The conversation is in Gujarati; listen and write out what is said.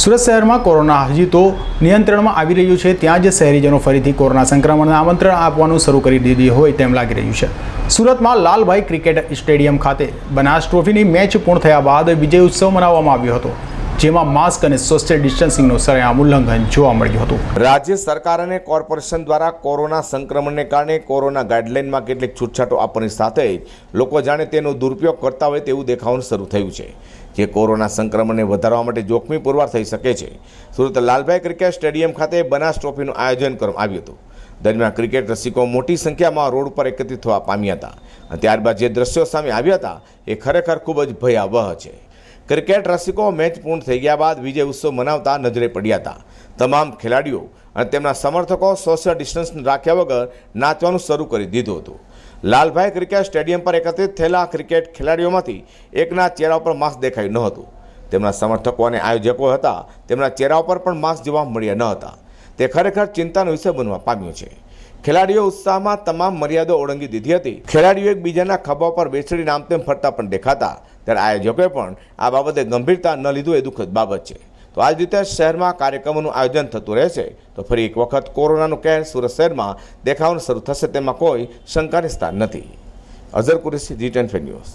સુરત શહેરમાં કોરોના હજી તો નિયંત્રણમાં આવી રહ્યું છે, ત્યાં જ શહેરીજનો ફરીથી કોરોના સંક્રમણને આમંત્રણ આપવાનું શરૂ કરી દીધી હોય તેમ લાગી રહ્યું છે. સુરતમાં લાલભાઈ ક્રિકેટ સ્ટેડિયમ ખાતે બનાસ ટ્રોફીની મેચ પૂર્ણ થયા બાદ વિજય ઉત્સવ મનાવવામાં આવ્યો હતો. જેમાં માસ્ક અને સોશિયલ ડિસ્ટન્સિંગનું સરેઆમ ઉલ્લંઘન જોવા મળ્યું હતું. રાજ્ય સરકાર અને કોર્પોરેશન દ્વારા કોરોના સંક્રમણને કારણે કોરોના ગાઈડલાઇનમાં કેટલીક છૂટછાટો આપવાની સાથે લોકો જાણે તેનો દુરુપયોગ કરતા હોય તેવું દેખાવાનું શરૂ થયું છે. જે કોરોના સંક્રમણને વધારવા માટે જોખમી પુરવાર થઈ શકે છે. સુરત લાલભાઈ ક્રિકેટ સ્ટેડિયમ ખાતે બનાસ ટ્રોફીનું આયોજન કરવામાં આવ્યું હતું. દરમિયાન ક્રિકેટ રસિકો મોટી સંખ્યામાં રોડ પર એકત્રિત થવા પામ્યા હતા. ત્યારબાદ જે દ્રશ્યો સામે આવ્યા હતા, એ ખરેખર ખૂબ જ ભયાવહ છે. ક્રિકેટ રસિકો મેચ પૂર્ણ થઈ ગયા બાદ વિજય ઉત્સવ મનાવતા નજરે પડ્યા હતા. તમામ ખેલાડીઓ અને તેમના સમર્થકો સોશિયલ ડિસ્ટન્સ રાખ્યા વગર નાચવાનું શરૂ કરી દીધું હતું. લાલભાઈ ક્રિકેટ સ્ટેડિયમ પર એકત્રિત થયેલા ક્રિકેટ ખેલાડીઓમાંથી એકના ચહેરા પર માસ્ક દેખાયું ન હતું. તેમના સમર્થકો અને આયોજકો હતા. તેમના ચહેરા પર પણ માસ્ક જોવા મળ્યા ન હતા. તે ખરેખર ચિંતાનો વિષય બનવા પામ્યો છે. ખેલાડીઓ ઉત્સાહમાં તમામ મર્યાદાઓ ઓળંગી દીધી હતી. ખેલાડીઓ એકબીજાના ખભા પર બેસડી આમ તેમ ફરતા પણ દેખાતા. ત્યારે આયોજકોએ પણ આ બાબતે ગંભીરતા ન લીધું એ દુઃખદ બાબત છે. તો આ જ રીતે શહેરમાં કાર્યક્રમોનું આયોજન થતું રહેશે. તો ફરી એક વખત કોરોનાનું કેર સુરત શહેરમાં દેખાવાનું શરૂ થશે તેમાં કોઈ શંકાની સ્થાન નથી. Azhar Qureshi, G ten news.